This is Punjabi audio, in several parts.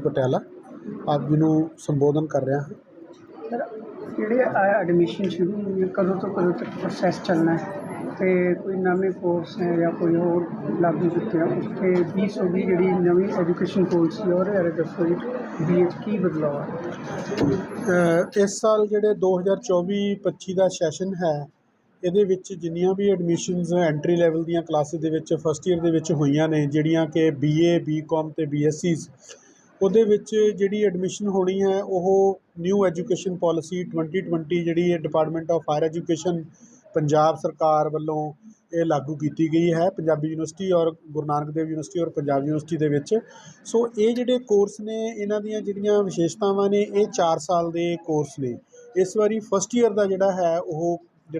ਪਟਿਆਲਾ ਆਪ ਜੀ ਨੂੰ ਸੰਬੋਧਨ ਕਰ ਰਿਹਾ ਹਾਂ। ਸਰ ਜਿਹੜੇ ਐਡਮਿਸ਼ਨ ਸ਼ੁਰੂ ਹੋਈ ਹੈ ਕਦੋਂ ਤੋਂ ਕਦੋਂ ਤੱਕ ਪ੍ਰੋਸੈਸ ਚੱਲਣਾ ਹੈ? ਤੇ ਕੋਈ ਨਵੇਂ ਕੋਰਸ ਹੈ ਜਾਂ ਕੋਈ ਹੋਰ ਲਾਗੂ ਕੀਤੇ ਆ? ਉਸ ਤੇ 2020 ਜਿਹੜੀ ਨਵੀਂ ਐਜੂਕੇਸ਼ਨ ਪਾਲਿਸੀ ਔਰ ਬਾਰੇ ਦੱਸੋ ਜੀ 'ਚ ਕੀ ਬਦਲਾਅ ਹੈ ਇਸ ਸਾਲ ਜਿਹੜੇ 2024-25 ਦਾ ਸੈਸ਼ਨ ਹੈ ਇਹਦੇ ਵਿੱਚ ਜਿੰਨੀਆਂ ਵੀ ਐਡਮਿਸ਼ਨਸ ਐਂਟਰੀ ਲੈਵਲ ਦੀਆਂ ਕਲਾਸਿਸ ਦੇ ਵਿੱਚ ਫਸਟ ਈਅਰ ਦੇ ਵਿੱਚ ਹੋਈਆਂ ਨੇ ਜਿਹੜੀਆਂ ਕਿ ਬੀਏ ਬੀਕਾਮ ਤੇ ਬੀਐਸਸੀਜ਼ ਉਹਦੇ ਵਿੱਚ ਜਿਹੜੀ ਐਡਮਿਸ਼ਨ ਹੋਣੀ ਹੈ, ਉਹ ਨਿਊ ਐਜੂਕੇਸ਼ਨ ਪਾਲਿਸੀ 2020 ਜਿਹੜੀ ਹੈ department of higher education Punjab ਸਰਕਾਰ ਵੱਲੋਂ ਇਹ ਲਾਗੂ ਕੀਤੀ ਗਈ ਹੈ, ਪੰਜਾਬੀ ਯੂਨੀਵਰਸਿਟੀ ਔਰ ਗੁਰੂ ਨਾਨਕ ਦੇਵ ਯੂਨੀਵਰਸਿਟੀ ਔਰ ਪੰਜਾਬ ਯੂਨੀਵਰਸਿਟੀ ਦੇ ਵਿੱਚ। ਸੋ ਇਹ ਜਿਹੜੇ ਕੋਰਸ ਨੇ, ਇਹਨਾਂ ਦੀਆਂ ਜਿਹੜੀਆਂ ਵਿਸ਼ੇਸ਼ਤਾਵਾਂ ਨੇ, ਇਹ 4 ਸਾਲ ਦੇ ਕੋਰਸ ਨੇ। ਇਸ ਵਾਰੀ ਫਸਟ ਈਅਰ ਦਾ ਜਿਹੜਾ ਹੈ, ਉਹ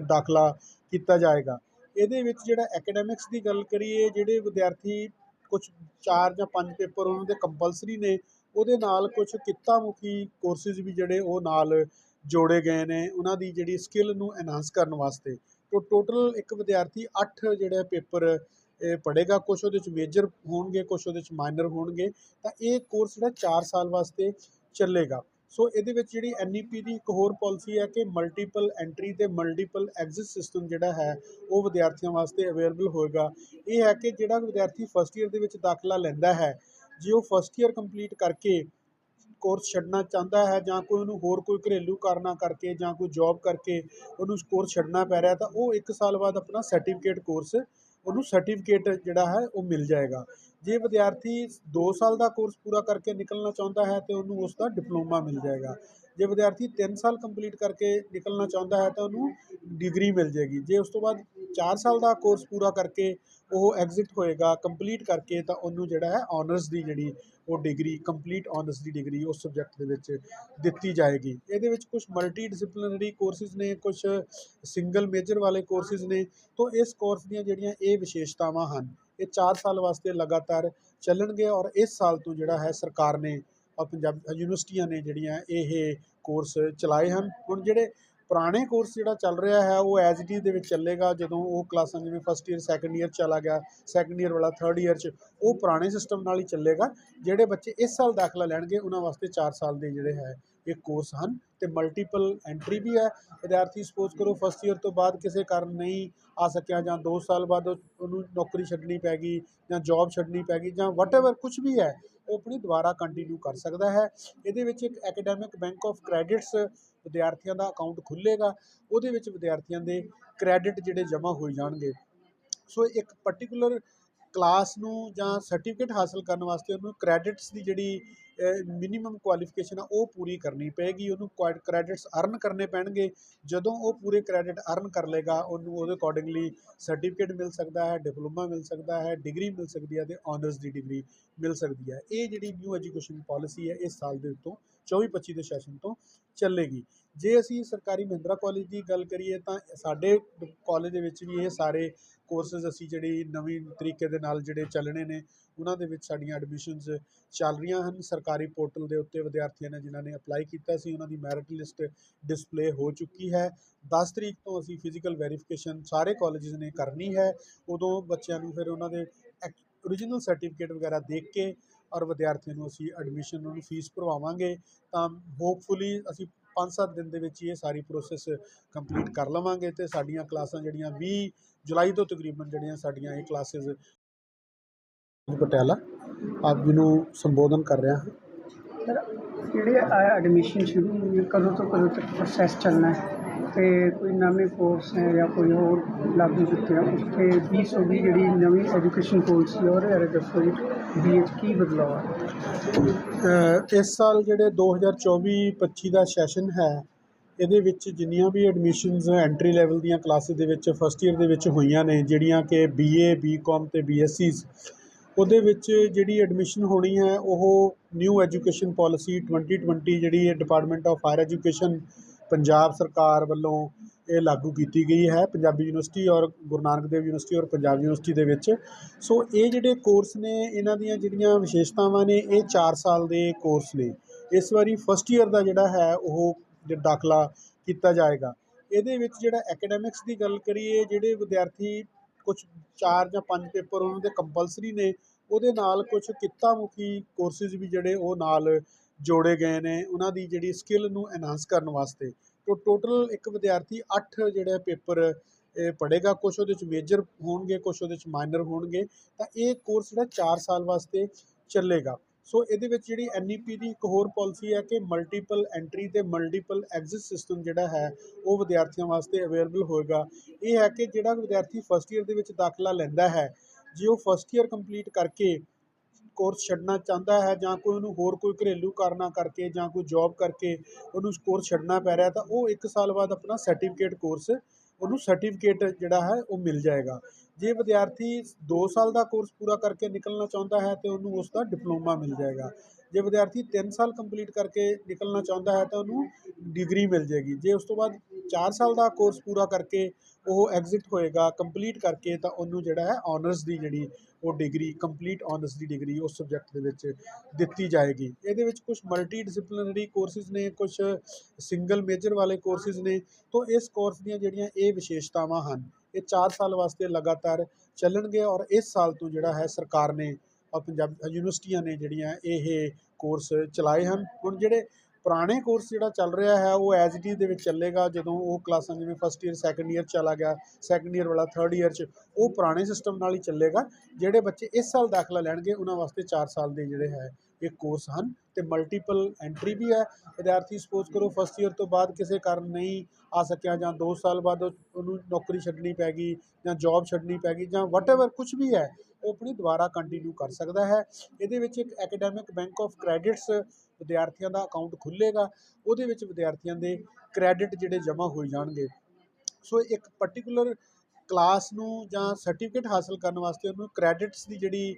ਦਾਖਲਾ ਕੀਤਾ ਜਾਏਗਾ। ਇਹਦੇ ਵਿੱਚ ਜਿਹੜਾ ਐਕੈਡੈਮਿਕਸ ਦੀ ਗੱਲ ਕਰੀਏ, ਜਿਹੜੇ ਵਿਦਿਆਰਥੀ ਕੁਝ 4 ਜਾਂ 5 ਪੇਪਰ ਉਹਨਾਂ ਦੇ ਕੰਪਲਸਰੀ ਨੇ ਉਹਦੇ ਨਾਲ ਕੁਝ ਕਿੱਤਾ ਮੁਖੀ ਕੋਰਸਿਸ ਵੀ ਜਿਹੜੇ ਉਹ ਨਾਲ ਜੋੜੇ ਗਏ ਨੇ, ਉਹਨਾਂ ਦੀ ਜਿਹੜੀ ਸਕਿੱਲ ਨੂੰ ਐਨਹਾਂਸ ਕਰਨ ਵਾਸਤੇ। ਤੋ ਟੋਟਲ ਇੱਕ ਵਿਦਿਆਰਥੀ 8 ਜਿਹੜੇ ਪੇਪਰ, ਇਹ ਪੜ੍ਹੇਗਾ, ਕੁਛ ਉਹਦੇ ਵਿੱਚ ਮੇਜਰ ਹੋਣਗੇ, ਕੁਛ ਉਹਦੇ ਵਿੱਚ ਮਾਈਨਰ ਹੋਣਗੇ, ਤਾਂ ਇਹ ਕੋਰਸ ਜਿਹੜਾ 4 ਸਾਲ ਵਾਸਤੇ ਚੱਲੇਗਾ। ਸੋ ਇਹਦੇ ਵਿੱਚ ਜਿਹੜੀ ਐਨਈਪੀ ਦੀ ਇੱਕ ਹੋਰ ਪਾਲਿਸੀ ਹੈ ਕਿ ਮਲਟੀਪਲ ਐਂਟਰੀ ਤੇ ਮਲਟੀਪਲ ਐਗਜ਼ਿਟ ਸਿਸਟਮ ਜਿਹੜਾ ਹੈ, ਉਹ ਵਿਦਿਆਰਥੀਆਂ ਵਾਸਤੇ ਅਵੇਲੇਬਲ ਹੋਏਗਾ। ਇਹ ਹੈ ਕਿ ਜਿਹੜਾ ਵਿਦਿਆਰਥੀ ਫਸਟ ਈਅਰ ਦੇ ਵਿੱਚ ਦਾਖਲਾ ਲੈਂਦਾ ਹੈ ਜੇ ਉਹ ਫਸਟ ਈਅਰ ਕੰਪਲੀਟ ਕਰਕੇ ਕੋਰਸ ਛੱਡਣਾ ਚਾਹੁੰਦਾ ਹੈ ਜਾਂ ਕੋਈ ਉਹਨੂੰ ਹੋਰ ਕੋਈ ਘਰੇਲੂ ਕਾਰਨਾਂ ਕਰਕੇ ਜਾਂ ਕੋਈ ਜੌਬ ਕਰਕੇ ਉਹਨੂੰ ਕੋਰਸ ਛੱਡਣਾ ਪੈ ਰਿਹਾ ਤਾਂ ਉਹ 1 ਸਾਲ ਬਾਅਦ ਆਪਣਾ ਸਰਟੀਫਿਕੇਟ ਕੋਰਸ ਉਹਨੂੰ ਸਰਟੀਫਿਕੇਟ ਜਿਹੜਾ ਹੈ ਉਹ ਮਿਲ ਜਾਏਗਾ। ਜੇ ਵਿਦਿਆਰਥੀ 2 ਸਾਲ ਦਾ ਕੋਰਸ ਪੂਰਾ ਕਰਕੇ ਨਿਕਲਣਾ ਚਾਹੁੰਦਾ ਹੈ ਤੇ ਉਹਨੂੰ ਉਸ ਦਾ ਡਿਪਲੋਮਾ ਮਿਲ ਜਾਏਗਾ। ਜੇ ਵਿਦਿਆਰਥੀ 3 ਸਾਲ ਕੰਪਲੀਟ ਕਰਕੇ ਨਿਕਲਣਾ ਚਾਹੁੰਦਾ ਹੈ ਤਾਂ ਉਹਨੂੰ ਡਿਗਰੀ ਮਿਲ ਜਾਏਗੀ। ਜੇ ਉਸ ਤੋਂ ਬਾਅਦ 4 ਸਾਲ ਦਾ ਕੋਰਸ ਪੂਰਾ ਕਰਕੇ ਉਹ ਐਗਜ਼ਿਟ ਹੋਏਗਾ ਕੰਪਲੀਟ ਕਰਕੇ ਤਾਂ ਉਹਨੂੰ ਜਿਹੜਾ ਹੈ ਆਨਰਸ ਦੀ ਜਿਹੜੀ ਉਹ ਡਿਗਰੀ ਕੰਪਲੀਟ ਆਨਰਸ ਦੀ ਡਿਗਰੀ ਉਸ ਸਬਜੈਕਟ ਦੇ ਵਿੱਚ ਦਿੱਤੀ ਜਾਏਗੀ। ਇਹਦੇ ਵਿੱਚ ਕੁਝ ਮਲਟੀ ਡਿਸਪਲਿਨਰੀ ਕੋਰਸਿਸ ਨੇ ਕੁਝ ਸਿੰਗਲ ਮੇਜਰ ਵਾਲੇ ਕੋਰਸਿਸ ਨੇ। ਤੋਂ ਇਸ ਕੋਰਸ ਦੀਆਂ ਜਿਹੜੀਆਂ ਇਹ ਵਿਸ਼ੇਸ਼ਤਾਵਾਂ ਹਨ, ਇਹ 4 ਸਾਲ ਵਾਸਤੇ ਲਗਾਤਾਰ ਚੱਲਣਗੇ ਔਰ ਇਸ ਸਾਲ ਤੋਂ ਜਿਹੜਾ ਹੈ ਸਰਕਾਰ ਨੇ ਪੰਜਾਬ ਯੂਨੀਵਰਸਿਟੀਆਂ ਨੇ ਜਿਹੜੀਆਂ ਇਹ ਕੋਰਸ ਚਲਾਏ ਹਨ। ਹੁਣ ਜਿਹੜੇ ਪੁਰਾਣੇ ਕੋਰਸ ਜਿਹੜਾ ਚੱਲ ਰਿਹਾ ਹੈ, ਉਹ ਐਜ਼ ਇਟ ਇਜ਼ ਦੇ ਵਿੱਚ ਚੱਲੇਗਾ। ਜਦੋਂ ਉਹ ਕਲਾਸਾਂ ਜਿਵੇਂ ਫਸਟ ਈਅਰ ਸੈਕੰਡ ਈਅਰ ਚਲਾ ਗਿਆ ਸੈਕੰਡ ਈਅਰ ਵਾਲਾ ਥਰਡ ਈਅਰ 'ਚ, ਉਹ ਪੁਰਾਣੇ ਸਿਸਟਮ ਨਾਲ ਹੀ ਚੱਲੇਗਾ। ਜਿਹੜੇ ਬੱਚੇ ਇਸ ਸਾਲ ਦਾਖਲਾ ਲੈਣਗੇ, ਉਹਨਾਂ ਵਾਸਤੇ 4 ਸਾਲ ਦੇ ਜਿਹੜੇ ਹੈ, ਇਹ ਕੋਰਸ ਹਨ। ਤੇ ਮਲਟੀਪਲ ਐਂਟਰੀ ਵੀ ਹੈ। ਵਿਦਿਆਰਥੀ ਸਪੋਜ਼ ਕਰੋ ਫਸਟ ਈਅਰ ਤੋਂ ਬਾਅਦ ਕਿਸੇ ਕਾਰਨ ਨਹੀਂ ਆ ਸਕਿਆ ਜਾਂ 2 ਸਾਲ ਬਾਅਦ ਉਹਨੂੰ ਨੌਕਰੀ ਛੱਡਣੀ ਪੈ ਗਈ ਜਾਂ ਜੌਬ ਛੱਡਣੀ ਪੈ ਗਈ ਜਾਂ ਵਟਐਵਰ ਕੁਝ ਵੀ ਹੈ, ਉਹ ਆਪਣੀ ਦੁਬਾਰਾ ਕੰਟੀਨਿਊ ਕਰ ਸਕਦਾ ਹੈ। ਇਹਦੇ ਵਿੱਚ ਇੱਕ ਐਕੈਡੈਮਿਕ ਬੈਂਕ ਆਫ ਕ੍ਰੈਡਿਟਸ ਵਿਦਿਆਰਥੀਆਂ ਦਾ ਅਕਾਊਂਟ ਖੁੱਲ੍ਹੇਗਾ। ਉਹਦੇ ਵਿੱਚ ਵਿਦਿਆਰਥੀਆਂ ਦੇ ਕ੍ਰੈਡਿਟ ਜਿਹੜੇ ਜਮ੍ਹਾਂ ਹੋਈ ਜਾਣਗੇ। ਸੋ ਇੱਕ ਪਾਰਟਿਕੂਲਰ ਕਲਾਸ ਨੂੰ ਜਾਂ ਸਰਟੀਫਿਕੇਟ ਹਾਸਲ ਕਰਨ ਵਾਸਤੇ ਉਹਨੂੰ ਕ੍ਰੈਡਿਟਸ ਦੀ ਜਿਹੜੀ ਮਿਨੀਮਮ ਕੁਆਲੀਫਿਕੇਸ਼ਨ ਆ, ਉਹ ਪੂਰੀ ਕਰਨੀ ਪਏਗੀ। ਉਹਨੂੰ ਕ੍ਰੈਡਿਟਸ ਅਰਨ ਕਰਨੇ ਪੈਣਗੇ। ਜਦੋਂ ਉਹ ਪੂਰੇ ਕ੍ਰੈਡਿਟ ਅਰਨ ਕਰ ਲੇਗਾ ਉਹਨੂੰ, ਉਹਦੇ ਅਕੋਰਡਿੰਗਲੀ ਸਰਟੀਫਿਕੇਟ ਮਿਲ ਸਕਦਾ ਹੈ ਡਿਪਲੋਮਾ ਮਿਲ ਸਕਦਾ ਹੈ ਡਿਗਰੀ ਮਿਲ ਸਕਦੀ ਹੈ ਤੇ ਆਨਰਸ ਦੀ ਡਿਗਰੀ ਮਿਲ ਸਕਦੀ ਹੈ। ਇਹ ਜਿਹੜੀ ਨਿਊ ਐਜੂਕੇਸ਼ਨ ਪਾਲਿਸੀ ਹੈ, ਇਸ ਸਾਲ ਦੇ ਉੱਤੋਂ 24-25 ਦੇ ਸੈਸ਼ਨ ਤੋਂ ਚੱਲੇਗੀ। ਜੇ ਅਸੀਂ ਸਰਕਾਰੀ ਮਹਿੰਦਰਾ ਕਾਲਜ ਦੀ ਗੱਲ ਕਰੀਏ ਤਾਂ ਸਾਡੇ ਕਾਲਜ ਦੇ ਵਿੱਚ ਵੀ ਇਹ ਸਾਰੇ ਕੋਰਸਸ ਅਸੀਂ ਜਿਹੜੀ ਨਵੀਂ ਤਰੀਕੇ ਦੇ ਨਾਲ ਜਿਹੜੇ ਚੱਲਣੇ ਨੇ, ਉਹਨਾਂ ਦੇ ਵਿੱਚ ਸਾਡੀਆਂ ਐਡਮਿਸ਼ਨਸ ਚੱਲ ਰਹੀਆਂ ਹਨ। ਸਰਕਾਰੀ ਪੋਰਟਲ ਦੇ ਉੱਤੇ ਵਿਦਿਆਰਥੀਆਂ ਨੇ ਜਿਨ੍ਹਾਂ ਨੇ ਅਪਲਾਈ ਕੀਤਾ ਸੀ, ਉਹਨਾਂ ਦੀ ਮੈਰਿਟ ਲਿਸਟ ਡਿਸਪਲੇ ਹੋ ਚੁੱਕੀ ਹੈ। 10 ਤਰੀਕ ਤੋਂ ਅਸੀਂ ਫਿਜ਼ੀਕਲ ਵੈਰੀਫਿਕੇਸ਼ਨ ਸਾਰੇ ਕਾਲਜਸ ਨੇ ਕਰਨੀ ਹੈ। ਉਦੋਂ ਬੱਚਿਆਂ ਨੂੰ ਫਿਰ ਉਹਨਾਂ ਦੇ ਓਰੀਜਨਲ ਸਰਟੀਫਿਕੇਟ ਵਗੈਰਾ ਦੇਖ ਕੇ ਔਰ ਵਿਦਿਆਰਥੀਆਂ ਨੂੰ ਅਸੀਂ ਐਡਮਿਸ਼ਨ ਉਹਨਾਂ ਨੂੰ ਫੀਸ ਭਰਵਾਵਾਂਗੇ। ਤਾਂ ਹੋਪਫੁਲੀ ਅਸੀਂ 5-7 ਦਿਨ ਦੇ ਵਿੱਚ ਹੀ ਇਹ ਸਾਰੀ ਪ੍ਰੋਸੈਸ ਕੰਪਲੀਟ ਕਰ ਲਵਾਂਗੇ ਤੇ ਸਾਡੀਆਂ ਕਲਾਸਾਂ ਜਿਹੜੀਆਂ 20 ਜੁਲਾਈ ਤੋਂ ਤਕਰੀਬਨ ਜਿਹੜੀਆਂ ਸਾਡੀਆਂ ਇਹ ਕਲਾਸਿਸ ਪਟਿਆਲਾ, ਆਪ ਜੀ ਨੂੰ ਸੰਬੋਧਨ ਕਰ ਰਿਹਾ ਹਾਂ। ਸਰ ਐਡਮਿਸ਼ਨ ਸ਼ੁਰੂ ਹੋਈ ਹੈ ਕਦੋਂ ਤੋਂ ਕਦੋਂ ਤੱਕ ਪ੍ਰੋਸੈਸ ਚੱਲਣਾ ਹੈ? ਤੇ ਕੋਈ ਨਵੇਂ ਕੋਰਸ ਹੈ ਜਾਂ ਕੋਈ ਹੋਰ ਲਾਗੂ ਕੀਤੇ ਆ ਉਸ ਤੇ 2020 ਜਿਹੜੀ ਨਵੀਂ ਐਜੂਕੇਸ਼ਨ ਪਾਲਿਸੀ ਔਰ ਬਾਰੇ ਦੱਸੋ ਜੀ ਵੀ ਇਹ ਕੀ ਬਦਲਾਅ ਹੈ ਅ, ਇਸ ਸਾਲ ਜਿਹੜੇ 2024-25 ਦਾ ਸੈਸ਼ਨ ਹੈ ਇਹਦੇ ਵਿੱਚ ਜਿੰਨੀਆਂ ਵੀ ਐਡਮਿਸ਼ਨਸ ਐਂਟਰੀ ਲੈਵਲ ਦੀਆਂ ਕਲਾਸਿਸ ਦੇ ਵਿੱਚ ਫਸਟ ਈਅਰ ਦੇ ਵਿੱਚ ਹੋਈਆਂ ਨੇ ਜਿਹੜੀਆਂ ਕਿ ਬੀਏ ਬੀਕਾਮ ਤੇ ਬੀਐਸਸੀਜ਼ ਉਹਦੇ ਵਿੱਚ ਜਿਹੜੀ ਐਡਮਿਸ਼ਨ ਹੋਣੀ ਹੈ ਉਹ ਨਿਊ ਐਜੂਕੇਸ਼ਨ ਪਾਲਿਸੀ 2020 ਜਿਹੜੀ department of higher education Punjab ਸਰਕਾਰ ਵੱਲੋਂ ਇਹ ਲਾਗੂ ਕੀਤੀ ਗਈ ਹੈ, ਪੰਜਾਬੀ ਯੂਨੀਵਰਸਿਟੀ ਔਰ ਗੁਰੂ ਨਾਨਕ ਦੇਵ ਯੂਨੀਵਰਸਿਟੀ ਔਰ ਪੰਜਾਬ ਯੂਨੀਵਰਸਿਟੀ ਦੇ ਵਿੱਚ। ਸੋ ਇਹ ਜਿਹੜੇ ਕੋਰਸ ਨੇ, ਇਹਨਾਂ ਦੀਆਂ ਜਿਹੜੀਆਂ ਵਿਸ਼ੇਸ਼ਤਾਵਾਂ ਨੇ, ਇਹ 4 ਸਾਲ ਦੇ ਕੋਰਸ ਨੇ। ਇਸ ਵਾਰੀ ਫਸਟ ਈਅਰ ਦਾ ਜਿਹੜਾ ਹੈ, ਉਹ ਦਾਖਲਾ ਕੀਤਾ ਜਾਏਗਾ। ਇਹਦੇ ਵਿੱਚ ਜਿਹੜਾ ਐਕੈਡੈਮਿਕਸ ਦੀ ਗੱਲ ਕਰੀਏ, ਜਿਹੜੇ ਵਿਦਿਆਰਥੀ ਕੁਝ 4 ਜਾਂ 5 ਪੇਪਰ ਉਹਨਾਂ ਦੇ ਕੰਪਲਸਰੀ ਨੇ, ਉਹਦੇ ਨਾਲ ਕੁਝ ਕਿੱਤਾ ਮੁਖੀ ਕੋਰਸਿਸ ਵੀ ਜਿਹੜੇ ਉਹ ਨਾਲ ਜੋੜੇ ਗਏ ਨੇ, ਉਹਨਾਂ ਦੀ ਜਿਹੜੀ ਸਕਿੱਲ ਨੂੰ ਐਨਹਾਂਸ ਕਰਨ ਵਾਸਤੇ। ਤੋ ਟੋਟਲ ਇੱਕ ਵਿਦਿਆਰਥੀ 8 ਜਿਹੜੇ ਪੇਪਰ ਪੜ੍ਹੇਗਾ, ਕੁਛ ਉਹਦੇ 'ਚ ਮੇਜਰ ਹੋਣਗੇ, ਕੁਛ ਉਹਦੇ 'ਚ ਮਾਈਨਰ ਹੋਣਗੇ, ਤਾਂ ਇਹ ਕੋਰਸ ਜਿਹੜਾ 4 ਸਾਲ ਵਾਸਤੇ ਚੱਲੇਗਾ। ਸੋ ਇਹਦੇ ਵਿੱਚ ਜਿਹੜੀ ਐਨ ਈ ਪੀ ਦੀ ਇੱਕ ਹੋਰ ਪਾਲਿਸੀ ਹੈ ਕਿ ਮਲਟੀਪਲ ਐਂਟਰੀ ਤੇ ਮਲਟੀਪਲ ਐਗਜ਼ਿਟ ਸਿਸਟਮ ਜਿਹੜਾ ਹੈ, ਉਹ ਵਿਦਿਆਰਥੀਆਂ ਵਾਸਤੇ ਅਵੇਲੇਬਲ ਹੋਏਗਾ। ਇਹ ਹੈ ਕਿ ਜਿਹੜਾ ਵਿਦਿਆਰਥੀ ਫਸਟ ਈਅਰ ਦੇ ਵਿੱਚ ਦਾਖਲਾ ਲੈਂਦਾ ਹੈ, ਜੇ ਉਹ ਫਸਟ ਈਅਰ ਕੰਪਲੀਟ ਕਰਕੇ ਕੋਰਸ ਛੱਡਣਾ ਚਾਹੁੰਦਾ ਹੈ ਜਾਂ ਕੋਈ ਉਹਨੂੰ ਹੋਰ ਕੋਈ ਘਰੇਲੂ ਕਾਰਨਾਂ ਕਰਕੇ ਜਾਂ ਕੋਈ ਜੌਬ ਕਰਕੇ ਉਹਨੂੰ ਕੋਰਸ ਛੱਡਣਾ ਪੈ ਰਿਹਾ, ਤਾਂ ਉਹ 1 ਸਾਲ ਬਾਅਦ ਆਪਣਾ ਸਰਟੀਫਿਕੇਟ ਕੋਰਸ ਉਹਨੂੰ ਸਰਟੀਫਿਕੇਟ ਜਿਹੜਾ ਹੈ ਉਹ ਮਿਲ ਜਾਏਗਾ। ਜੇ ਵਿਦਿਆਰਥੀ 2 ਸਾਲ ਦਾ ਕੋਰਸ ਪੂਰਾ ਕਰਕੇ ਨਿਕਲਣਾ ਚਾਹੁੰਦਾ ਹੈ ਤੇ ਉਹਨੂੰ ਉਸ ਦਾ ਡਿਪਲੋਮਾ ਮਿਲ ਜਾਏਗਾ। ਜੇ ਵਿਦਿਆਰਥੀ 3 ਸਾਲ ਕੰਪਲੀਟ ਕਰਕੇ ਨਿਕਲਣਾ ਚਾਹੁੰਦਾ ਹੈ ਤਾਂ ਉਹਨੂੰ ਡਿਗਰੀ ਮਿਲ ਜਾਏਗੀ। ਜੇ ਉਸ ਤੋਂ ਬਾਅਦ 4 ਸਾਲ ਦਾ ਕੋਰਸ ਪੂਰਾ ਕਰਕੇ ਉਹ ਐਗਜ਼ਿਟ ਹੋਏਗਾ ਕੰਪਲੀਟ ਕਰਕੇ ਤਾਂ ਉਹਨੂੰ ਜਿਹੜਾ ਹੈ ਆਨਰਸ ਦੀ ਜਿਹੜੀ ਉਹ ਡਿਗਰੀ ਕੰਪਲੀਟ ਆਨਰਸ ਦੀ ਡਿਗਰੀ ਉਸ ਸਬਜੈਕਟ ਦੇ ਵਿੱਚ ਦਿੱਤੀ ਜਾਏਗੀ। ਇਹਦੇ ਵਿੱਚ ਕੁਝ ਮਲਟੀ ਡਿਸਪਲਿਨਰੀ ਕੋਰਸਿਸ ਨੇ ਕੁਝ ਸਿੰਗਲ ਮੇਜਰ ਵਾਲੇ ਕੋਰਸਿਸ ਨੇ। ਤੋਂ ਇਸ ਕੋਰਸ ਦੀਆਂ ਜਿਹੜੀਆਂ ਇਹ ਵਿਸ਼ੇਸ਼ਤਾਵਾਂ ਹਨ, ਇਹ 4 ਸਾਲ ਵਾਸਤੇ ਲਗਾਤਾਰ ਚੱਲਣਗੇ ਔਰ ਇਸ ਸਾਲ ਤੋਂ ਜਿਹੜਾ ਹੈ ਸਰਕਾਰ ਨੇ ਔਰ ਪੰਜਾਬ ਯੂਨੀਵਰਸਿਟੀਆਂ ਨੇ ਜਿਹੜੀਆਂ ਇਹ ਕੋਰਸ ਚਲਾਏ ਹਨ। ਹੁਣ ਜਿਹੜੇ ਪੁਰਾਣੇ ਕੋਰਸ ਜਿਹੜਾ ਚੱਲ ਰਿਹਾ ਹੈ, ਉਹ ਐਜ਼ ਇਟ ਇਜ਼ ਦੇ ਵਿੱਚ ਚੱਲੇਗਾ, ਜਦੋਂ ਉਹ ਕਲਾਸਾਂ ਜਿਵੇਂ ਫਸਟ ਈਅਰ ਸੈਕੰਡ ਈਅਰ ਚਲਾ ਗਿਆ ਸੈਕੰਡ ਈਅਰ ਵਾਲਾ ਥਰਡ ਈਅਰ 'ਚ, ਉਹ ਪੁਰਾਣੇ ਸਿਸਟਮ ਨਾਲ ਹੀ ਚੱਲੇਗਾ, ਜਿਹੜੇ ਬੱਚੇ ਇਸ ਸਾਲ ਦਾਖਲਾ ਲੈਣਗੇ, ਉਹਨਾਂ ਵਾਸਤੇ 4 ਸਾਲ ਦੇ ਜਿਹੜੇ ਹੈ, ਇਹ ਕੋਰਸ ਹਨ, ਤੇ ਮਲਟੀਪਲ ਐਂਟਰੀ ਵੀ ਹੈ। ਵਿਦਿਆਰਥੀ ਸਪੋਜ਼ ਕਰੋ ਫਸਟ ਈਅਰ ਤੋਂ ਬਾਅਦ ਕਿਸੇ ਕਾਰਨ ਨਹੀਂ ਆ ਸਕਿਆ, ਜਾਂ 2 ਸਾਲ ਬਾਅਦ ਉਹਨੂੰ ਨੌਕਰੀ ਛੱਡਣੀ ਪੈ ਗਈ, ਜਾਂ ਜੌਬ ਛੱਡਣੀ ਪੈ ਗਈ, ਜਾਂ ਵਟਐਵਰ ਕੁਝ ਵੀ ਹੈ ਉਹ ਆਪਣੀ ਦੁਬਾਰਾ ਕੰਟੀਨਿਊ ਕਰ ਸਕਦਾ ਹੈ। ਇਹਦੇ ਵਿੱਚ ਇੱਕ ਐਕੈਡੈਮਿਕ ਬੈਂਕ ਆਫ ਕ੍ਰੈਡਿਟਸ ਵਿਦਿਆਰਥੀਆਂ ਦਾ ਅਕਾਊਂਟ ਖੁੱਲ੍ਹੇਗਾ। ਉਹਦੇ ਵਿੱਚ ਵਿਦਿਆਰਥੀਆਂ ਦੇ ਕ੍ਰੈਡਿਟ ਜਿਹੜੇ ਜਮ੍ਹਾਂ ਹੋਈ ਜਾਣਗੇ। ਸੋ ਇੱਕ ਪਾਰਟਿਕੂਲਰ ਕਲਾਸ ਨੂੰ ਜਾਂ ਸਰਟੀਫਿਕੇਟ ਹਾਸਲ ਕਰਨ ਵਾਸਤੇ ਉਹਨੂੰ ਕ੍ਰੈਡਿਟਸ ਦੀ ਜਿਹੜੀ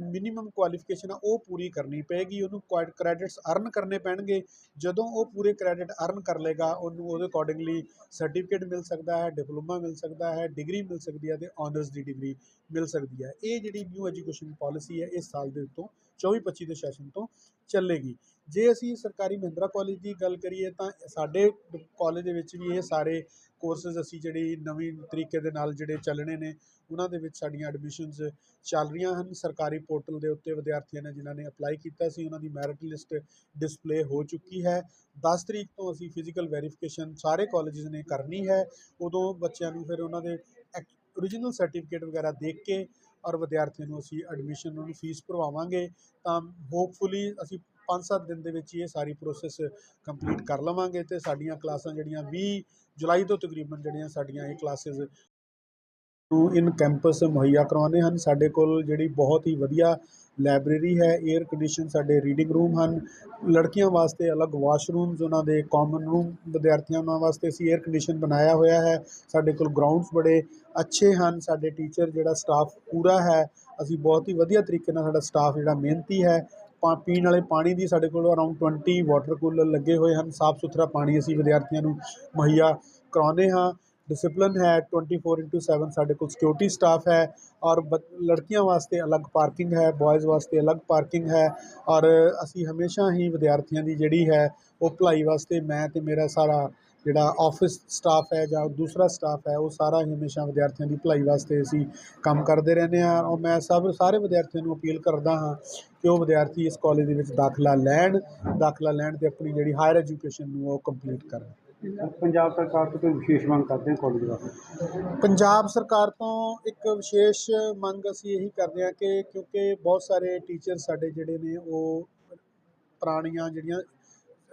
ਮਿਨੀਮਮ ਕੁਆਲੀਫਿਕੇਸ਼ਨ ਆ, ਉਹ ਪੂਰੀ ਕਰਨੀ ਪਏਗੀ, ਉਹਨੂੰ ਕ੍ਰੈਡਿਟਸ ਅਰਨ ਕਰਨੇ ਪੈਣਗੇ, ਜਦੋਂ ਉਹ ਪੂਰੇ ਕ੍ਰੈਡਿਟ ਅਰਨ ਕਰ ਲੇਗਾ ਉਹਨੂੰ, ਉਹਦੇ ਅਕੋਰਡਿੰਗਲੀ ਸਰਟੀਫਿਕੇਟ ਮਿਲ ਸਕਦਾ ਹੈ, ਡਿਪਲੋਮਾ ਮਿਲ ਸਕਦਾ ਹੈ, ਡਿਗਰੀ ਮਿਲ ਸਕਦੀ ਹੈ ਤੇ ਆਨਰਸ ਦੀ ਡਿਗਰੀ ਮਿਲ ਸਕਦੀ ਹੈ। ਇਹ ਜਿਹੜੀ ਨਿਊ ਐਜੂਕੇਸ਼ਨ ਪਾਲਿਸੀ ਹੈ, ਇਸ ਸਾਲ ਦੇ ਉੱਤੋਂ 24-25 ਦੇ ਸੈਸ਼ਨ ਤੋਂ ਚੱਲੇਗੀ। ਜੇ ਅਸੀਂ ਸਰਕਾਰੀ ਮਹਿੰਦਰਾ ਕਾਲਜ ਦੀ ਗੱਲ ਕਰੀਏ ਤਾਂ ਸਾਡੇ ਕਾਲਜ ਦੇ ਵਿੱਚ ਵੀ ਇਹ ਸਾਰੇ ਕੋਰਸਿਸ ਅਸੀਂ ਜਿਹੜੀ ਨਵੀਂ ਤਰੀਕੇ ਦੇ ਨਾਲ ਜਿਹੜੇ ਚੱਲਣੇ ਨੇ, ਉਹਨਾਂ ਦੇ ਵਿੱਚ ਸਾਡੀਆਂ ਐਡਮਿਸ਼ਨਸ ਚੱਲ ਰਹੀਆਂ ਹਨ। ਸਰਕਾਰੀ ਪੋਰਟਲ ਦੇ ਉੱਤੇ ਵਿਦਿਆਰਥੀਆਂ ਨੇ ਜਿਨ੍ਹਾਂ ਨੇ ਅਪਲਾਈ ਕੀਤਾ ਸੀ, ਉਹਨਾਂ ਦੀ ਮੈਰਿਟ ਲਿਸਟ ਡਿਸਪਲੇ ਹੋ ਚੁੱਕੀ ਹੈ। 10 ਤਰੀਕ ਤੋਂ ਅਸੀਂ ਫਿਜ਼ੀਕਲ ਵੈਰੀਫਿਕੇਸ਼ਨ ਸਾਰੇ ਕਾਲਜਸ ਨੇ ਕਰਨੀ ਹੈ। ਉਦੋਂ ਬੱਚਿਆਂ ਨੂੰ ਫਿਰ ਉਹਨਾਂ ਦੇ ਓਰੀਜਨਲ ਸਰਟੀਫਿਕੇਟ ਵਗੈਰਾ ਦੇਖ ਕੇ ਔਰ ਵਿਦਿਆਰਥੀਆਂ ਨੂੰ ਅਸੀਂ ਐਡਮਿਸ਼ਨ ਉਹਨਾਂ ਨੂੰ ਫੀਸ ਭਰਵਾਵਾਂਗੇ। ਤਾਂ ਹੋਪਫੁਲੀ ਅਸੀਂ 5-7 ਦਿਨ ਦੇ ਵਿੱਚ ਇਹ ਸਾਰੀ ਪ੍ਰੋਸੈਸ ਕੰਪਲੀਟ ਕਰ ਲਵਾਂਗੇ ਤੇ ਸਾਡੀਆਂ ਕਲਾਸਾਂ ਜਿਹੜੀਆਂ 20 ਜੁਲਾਈ ਤੋਂ ਤਕਰੀਬਨ ਜਿਹੜੀਆਂ ਸਾਡੀਆਂ ਇਹ ਕਲਾਸਿਸ ਨੂੰ ਇਨ ਕੈਂਪਸ ਮੁਹੱਈਆ ਕਰਵਾਉਂਦੇ ਹਨ। ਸਾਡੇ ਕੋਲ ਜਿਹੜੀ ਬਹੁਤ ਹੀ ਵਧੀਆ ਲਾਇਬ੍ਰੇਰੀ ਹੈ 에ਅਰ ਕੰਡੀਸ਼ਨ ਸਾਡੇ ਰੀਡਿੰਗ ਰੂਮ ਹਨ। ਲੜਕੀਆਂ ਵਾਸਤੇ ਅਲੱਗ ਵਾਸ਼ਰੂਮਸ ਉਹਨਾਂ ਦੇ ਕਾਮਨ ਰੂਮ ਵਿਦਿਆਰਥੀਆਂ ਵਾਸਤੇ ਅਸੀਂ 에ਅਰ ਕੰਡੀਸ਼ਨ ਬਣਾਇਆ ਹੋਇਆ ਹੈ। ਸਾਡੇ ਕੋਲ ਗਰਾਊਂਡਸ ਬੜੇ ਅੱਛੇ ਹਨ। ਸਾਡੇ ਟੀਚਰ ਜਿਹੜਾ ਸਟਾਫ ਪੂਰਾ ਹੈ। ਅਸੀਂ ਬਹੁਤ ਹੀ ਵਧੀਆ ਤਰੀਕੇ ਨਾਲ ਸਾਡਾ ਸਟਾਫ ਜਿਹੜਾ ਮਿਹਨਤੀ ਹੈ। ਪੀਣ ਵਾਲੇ ਪਾਣੀ ਦੀ ਸਾਡੇ ਕੋਲ ਅਰਾਊਂਡ 20 ਵਾਟਰ ਕੂਲਰ ਲੱਗੇ ਹੋਏ ਹਨ। ਸਾਫ਼ ਸੁਥਰਾ ਪਾਣੀ ਅਸੀਂ ਵਿਦਿਆਰਥੀਆਂ ਨੂੰ ਮੁਹੱਈਆ ਕਰਾਉਂਦੇ ਹਾਂ। ਡਿਸਿਪਲਿਨ ਹੈ 24/7 ਸਾਡੇ ਕੋਲ ਸਿਕਿਉਰਿਟੀ ਸਟਾਫ ਹੈ ਔਰ ਬ, ਲੜਕੀਆਂ ਵਾਸਤੇ ਅਲੱਗ ਪਾਰਕਿੰਗ ਹੈ ਬॉयਜ਼ ਵਾਸਤੇ ਅਲੱਗ ਪਾਰਕਿੰਗ ਹੈ ਔਰ ਅਸੀਂ ਹਮੇਸ਼ਾ ਹੀ ਵਿਦਿਆਰਥੀਆਂ ਦੀ ਜਿਹੜੀ ਹੈ ਉਹ ਭਲਾਈ ਵਾਸਤੇ ਮੈਂ ਤੇ ਮੇਰਾ ਸਾਰਾ ਜਿਹੜਾ ਆਫਿਸ ਸਟਾਫ ਹੈ ਜਾਂ ਦੂਸਰਾ ਸਟਾਫ ਹੈ ਉਹ ਸਾਰਾ ਹੀ ਹਮੇਸ਼ਾ ਵਿਦਿਆਰਥੀਆਂ ਦੀ ਭਲਾਈ ਵਾਸਤੇ ਅਸੀਂ ਕੰਮ ਕਰਦੇ ਰਹਿੰਦੇ ਹਾਂ ਔਰ ਮੈਂ ਸਭ ਸਾਰੇ ਵਿਦਿਆਰਥੀਆਂ ਨੂੰ ਅਪੀਲ ਕਰਦਾ ਹਾਂ ਕਿ ਉਹ ਵਿਦਿਆਰਥੀ ਇਸ ਕਾਲਜ ਦੇ ਵਿੱਚ ਦਾਖਲਾ ਲੈਣ ਦਾਖਲਾ ਲੈਣ ਤੇ ਆਪਣੀ ਜਿਹੜੀ ਹਾਇਰ ਐਜੂਕੇਸ਼ਨ ਨੂੰ ਉਹ ਕੰਪਲੀਟ ਕਰਨ। ਪੰਜਾਬ ਸਰਕਾਰ ਤੋਂ ਕੋਈ ਵਿਸ਼ੇਸ਼ ਮੰਗ ਕਰਦੇ ਹਾਂ ਕਾਲਜ ਵਾਸਤੇ? ਪੰਜਾਬ ਸਰਕਾਰ ਤੋਂ ਇੱਕ ਵਿਸ਼ੇਸ਼ ਮੰਗ ਅਸੀਂ ਇਹੀ ਕਰਦੇ ਹਾਂ ਕਿ ਕਿਉਂਕਿ ਬਹੁਤ ਸਾਰੇ ਟੀਚਰ ਸਾਡੇ ਜਿਹੜੇ ਨੇ ਉਹ ਪੁਰਾਣੀਆਂ ਜਿਹੜੀਆਂ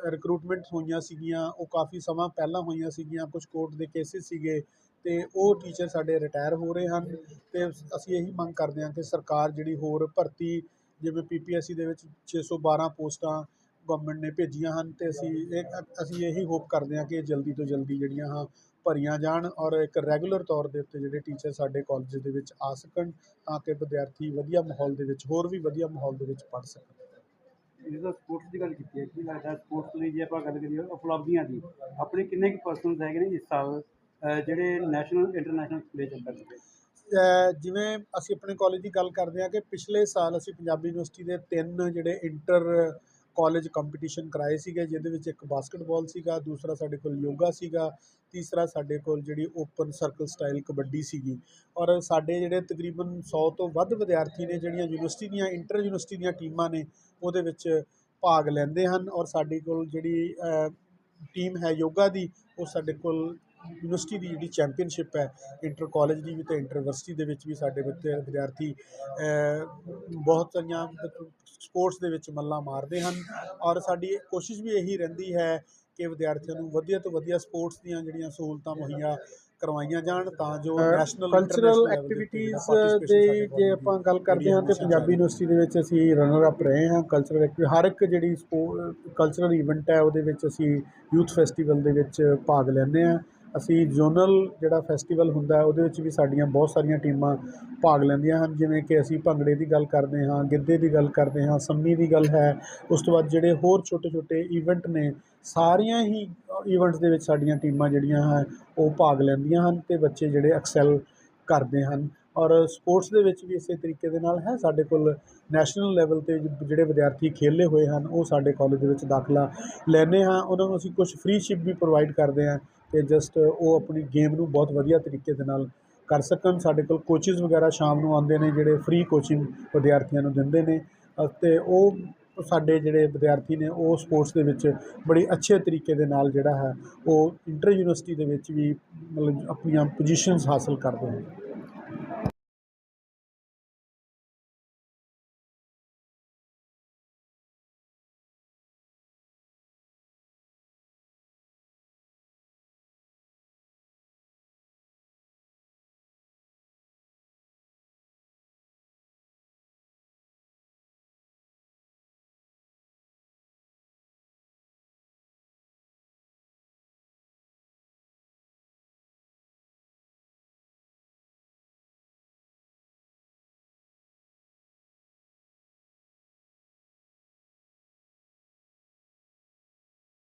ਰਿਕਰੂਟਮੈਂਟ ਹੋਈਆਂ ਸੀਗੀਆਂ, ਉਹ ਕਾਫੀ ਸਮਾਂ ਪਹਿਲਾਂ ਹੋਈਆਂ ਸੀਗੀਆਂ ਕੁਝ ਕੋਰਟ ਦੇ ਕੇਸਿਸ ਸੀਗੇ ਤੇ ਉਹ ਟੀਚਰ ਸਾਡੇ ਰਿਟਾਇਰ ਹੋ ਰਹੇ ਹਨ ਤੇ ਅਸੀਂ ਇਹੀ ਮੰਗ ਕਰਦੇ ਹਾਂ ਕਿ ਸਰਕਾਰ ਜਿਹੜੀ ਹੋਰ ਭਰਤੀ ਜਿਵੇਂ ਪੀਪੀਐਸਸੀ ਦੇ ਵਿੱਚ 612 ਪੋਸਟਾਂ ਗਵਰਨਮੈਂਟ ਨੇ ਭੇਜੀਆਂ ਹਨ ਤੇ ਅਸੀਂ ਇਹ, ਅਸੀਂ ਇਹੀ ਹੋਪ ਕਰਦੇ ਹਾਂ ਕਿ ਇਹ ਜਲਦੀ ਤੋਂ ਜਲਦੀ ਜਿਹੜੀਆਂ ਹਾਂ ਭਰੀਆਂ ਜਾਣ ਔਰ ਇੱਕ ਰੈਗੂਲਰ ਤੌਰ ਦੇ ਉੱਤੇ ਜਿਹੜੇ ਟੀਚਰ ਸਾਡੇ ਕਾਲਜ ਦੇ ਵਿੱਚ ਆ ਸਕਣ ਤਾਂ ਕਿ ਵਿਦਿਆਰਥੀ ਵਧੀਆ ਮਾਹੌਲ ਦੇ ਵਿੱਚ ਹੋਰ ਵੀ ਵਧੀਆ ਮਾਹੌਲ ਦੇ ਵਿੱਚ ਪੜ੍ਹ ਸਕਣ। ਜਿਹਦਾ ਸਪੋਰਟਸ ਦੀ ਗੱਲ ਕੀਤੀ ਹੈ, ਕੀ ਲੱਗਦਾ ਸਪੋਰਟਸ ਦੀ ਜੇ ਆਪਾਂ ਗੱਲ ਕਰੀਏ, ਉਪਲਬਧੀਆਂ ਦੀ, ਆਪਣੇ ਕਿੰਨੇ ਕੁ ਪਰਸਨਸ ਹੈਗੇ ਨੇ ਇਸ ਸਾਲ ਜਿਹੜੇ ਨੈਸ਼ਨਲ ਇੰਟਰਨੈਸ਼ਨਲ ਪਲੇ ਚ ਕਰ ਜਿਵੇਂ ਅਸੀਂ ਆਪਣੇ ਕਾਲਜ ਦੀ ਗੱਲ ਕਰਦੇ ਹਾਂ ਕਿ ਪਿਛਲੇ ਸਾਲ ਅਸੀਂ ਪੰਜਾਬੀ ਯੂਨੀਵਰਸਿਟੀ ਦੇ ਤਿੰਨ ਜਿਹੜੇ ਇੰਟਰ ਕਾਲਜ ਕੰਪੀਟੀਸ਼ਨ ਕਰਾਏ ਸੀਗੇ, ਜਿਹਦੇ ਵਿੱਚ ਇੱਕ ਬਾਸਕਟਬਾਲ ਸੀਗਾ, ਦੂਸਰਾ ਸਾਡੇ ਕੋਲ ਯੋਗਾ ਸੀਗਾ, ਤੀਸਰਾ ਸਾਡੇ ਕੋਲ ਜਿਹੜੀ ਓਪਨ ਸਰਕਲ ਸਟਾਈਲ ਕਬੱਡੀ ਸੀਗੀ। ਔਰ ਸਾਡੇ ਜਿਹੜੇ ਤਕਰੀਬਨ 100 ਤੋਂ ਵੱਧ ਵਿਦਿਆਰਥੀ ਨੇ, ਜਿਹੜੀਆਂ ਯੂਨੀਵਰਸਿਟੀ ਦੀਆਂ ਇੰਟਰ ਯੂਨੀਵਰਸਿਟੀ ਦੀਆਂ ਟੀਮਾਂ ਨੇ, ਉਹਦੇ ਵਿੱਚ ਭਾਗ ਲੈਂਦੇ ਹਨ। ਔਰ ਸਾਡੇ ਕੋਲ ਜਿਹੜੀ ਟੀਮ ਹੈ ਯੋਗਾ ਦੀ, ਉਹ ਸਾਡੇ ਕੋਲ ਯੂਨੀਵਰਸਿਟੀ ਦੀ ਜਿਹੜੀ ਚੈਂਪੀਅਨਸ਼ਿਪ ਹੈ ਇੰਟਰ ਕਾਲਜ ਦੀ ਵੀ ਅਤੇ ਇੰਟਰ ਯੂਨੀਵਰਸਿਟੀ ਦੇ ਵਿੱਚ ਵੀ ਸਾਡੇ ਬੱਚੇ ਵਿਦਿਆਰਥੀ ਬਹੁਤ ਸਾਰੀਆਂ ਸਪੋਰਟਸ ਦੇ ਵਿੱਚ ਮੱਲਾਂ ਮਾਰਦੇ ਹਨ ਔਰ ਸਾਡੀ ਕੋਸ਼ਿਸ਼ ਵੀ ਇਹੀ ਰਹਿੰਦੀ ਹੈ ਕਿ ਵਿਦਿਆਰਥੀਆਂ ਨੂੰ ਵਧੀਆ ਤੋਂ ਵਧੀਆ ਸਪੋਰਟਸ ਦੀਆਂ ਜਿਹੜੀਆਂ ਸਹੂਲਤਾਂ ਮੁਹੱਈਆ ਕਰਵਾਈਆਂ ਜਾਣ ਤਾਂ ਜੋ ਨੈਸ਼ਨਲ ਕਲਚਰਲ ਐਕਟੀਵਿਟੀਜ਼ ਦੇ ਜੇ ਆਪਾਂ ਗੱਲ ਕਰਦੇ ਹਾਂ ਤੇ ਪੰਜਾਬੀ ਯੂਨੀਵਰਸਿਟੀ ਦੇ ਵਿੱਚ ਅਸੀਂ ਰਨਰ ਅਪ ਰਹੇ ਹਾਂ ਕਲਚਰਲ ਐਕਟੀਵਿਟੀ ਹਰ ਇੱਕ ਜਿਹੜੀ ਕਲਚਰਲ ਇਵੈਂਟ ਹੈ ਉਹਦੇ ਵਿੱਚ ਅਸੀਂ ਯੂਥ ਫੈਸਟੀਵਲ ਦੇ ਵਿੱਚ ਭਾਗ ਲੈਂਦੇ ਹਾਂ। ਅਸੀਂ ਜ਼ੋਨਲ ਜਿਹੜਾ ਫੈਸਟੀਵਲ ਹੁੰਦਾ ਉਹਦੇ ਵਿੱਚ ਵੀ ਸਾਡੀਆਂ ਬਹੁਤ ਸਾਰੀਆਂ ਟੀਮਾਂ ਭਾਗ ਲੈਂਦੀਆਂ ਹਨ। ਜਿਵੇਂ ਕਿ ਅਸੀਂ ਭੰਗੜੇ ਦੀ ਗੱਲ ਕਰਦੇ ਹਾਂ, ਗਿੱਧੇ ਦੀ ਗੱਲ ਕਰਦੇ ਹਾਂ, ਸੰਮੀ ਦੀ ਗੱਲ ਹੈ। ਉਸ ਤੋਂ ਬਾਅਦ ਜਿਹੜੇ ਹੋਰ ਛੋਟੇ ਛੋਟੇ ਈਵੈਂਟ ਨੇ, ਸਾਰੀਆਂ ਹੀ ਈਵੈਂਟਸ ਦੇ ਵਿੱਚ ਸਾਡੀਆਂ ਟੀਮਾਂ ਜਿਹੜੀਆਂ ਹੈ, ਉਹ ਭਾਗ ਲੈਂਦੀਆਂ ਹਨ ਅਤੇ ਬੱਚੇ ਜਿਹੜੇ ਐਕਸੈਲ ਕਰਦੇ ਹਨ। ਔਰ ਸਪੋਰਟਸ ਦੇ ਵਿੱਚ ਵੀ ਇਸੇ ਤਰੀਕੇ ਦੇ ਨਾਲ ਹੈ, ਸਾਡੇ ਕੋਲ ਨੈਸ਼ਨਲ ਲੈਵਲ 'ਤੇ ਜਿਹੜੇ ਵਿਦਿਆਰਥੀ ਖੇਲੇ ਹੋਏ ਹਨ, ਉਹ ਸਾਡੇ ਕਾਲਜ ਦੇ ਵਿੱਚ ਦਾਖਲਾ ਲੈਂਦੇ ਹਾਂ। ਉਹਨਾਂ ਨੂੰ ਅਸੀਂ ਕੁਝ ਫ੍ਰੀ ਵੀ ਪ੍ਰੋਵਾਈਡ ਕਰਦੇ ਹਾਂ। ਅਤੇ ਜਸਟ ਉਹ ਆਪਣੀ ਗੇਮ ਨੂੰ ਬਹੁਤ ਵਧੀਆ ਤਰੀਕੇ ਦੇ ਨਾਲ ਕਰ ਸਕਣ। ਸਾਡੇ ਕੋਲ ਕੋਚਿਸ ਵਗੈਰਾ ਸ਼ਾਮ ਨੂੰ ਆਉਂਦੇ ਨੇ, ਜਿਹੜੇ ਫ੍ਰੀ ਕੋਚਿੰਗ ਵਿਦਿਆਰਥੀਆਂ ਨੂੰ ਦਿੰਦੇ ਨੇ। ਅਤੇ ਉਹ ਸਾਡੇ ਜਿਹੜੇ ਵਿਦਿਆਰਥੀ ਨੇ, ਉਹ ਸਪੋਰਟਸ ਦੇ ਵਿੱਚ ਬੜੀ ਅੱਛੇ ਤਰੀਕੇ ਦੇ ਨਾਲ ਜਿਹੜਾ ਹੈ, ਉਹ ਇੰਟਰ ਯੂਨੀਵਰਸਿਟੀ ਦੇ ਵਿੱਚ ਵੀ ਮਤਲਬ ਆਪਣੀਆਂ ਪੋਜੀਸ਼ਨਸ ਹਾਸਲ ਕਰਦੇ ਹਨ